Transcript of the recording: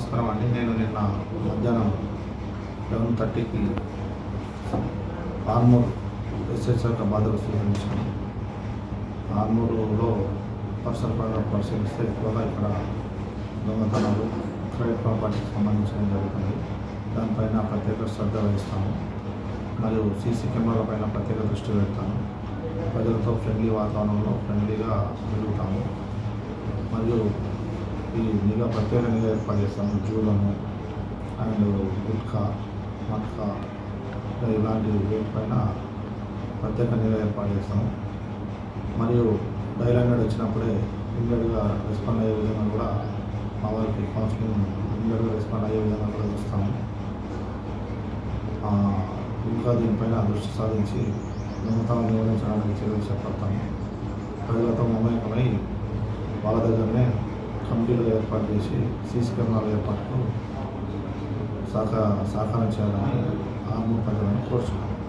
నమస్కారం అండి. నేను నిన్న మధ్యాహ్నం లెవెన్ థర్టీకి ఆర్మూర్ ఎస్ఎస్ఆర్ బాధలు స్వీకరించాను. ఆర్మూరులో పర్సనల్ పరంగా పరిశీలిస్తే ఎక్కువగా ఇక్కడ దొంగతనాలు క్రెడిట్ ప్రాపర్టీకి సంబంధించడం జరుగుతుంది దానిపైన ప్రత్యేక శ్రద్ధ వహిస్తాము. మరియు సీసీ కెమెరాల పైన ప్రత్యేక దృష్టి పెడతాను ప్రజలతో ఫ్రెండ్లీ వాతావరణంలో ఫ్రెండ్లీగా వెలుగుతాము మరియు ఈ నిఘా ప్రత్యేక నిఘా ఏర్పాటు చేస్తాము. జూలను అండ్ గుట్కా మట్కా ఇలాంటి వీటిపైన ప్రత్యేక నిఘా ఏర్పాటు చేస్తాము. మరియు డైలాండ్ వచ్చినప్పుడే ఇమ్మీడియట్గా రెస్పాండ్ అయ్యే విధంగా కూడా మా వారికి కౌన్సిలింగ్ ఇమ్మీడియట్గా రెస్పాండ్ అయ్యే విధంగా కూడా చూస్తాము. ఇంకా దీనిపైన దృష్టి సాధించి దొంగతనం నిర్వహించడానికి చర్యలు చేపడతాము. ప్రజలతో మమేకమై వాళ్ళ దగ్గరనే కమిటీలు ఏర్పాటు చేసి సీసీ కెమెరాల ఏర్పాటుకు సహకార సహకారం చేయాలని ఆర్మూర్ ప్రజలను కోరుచున్నాను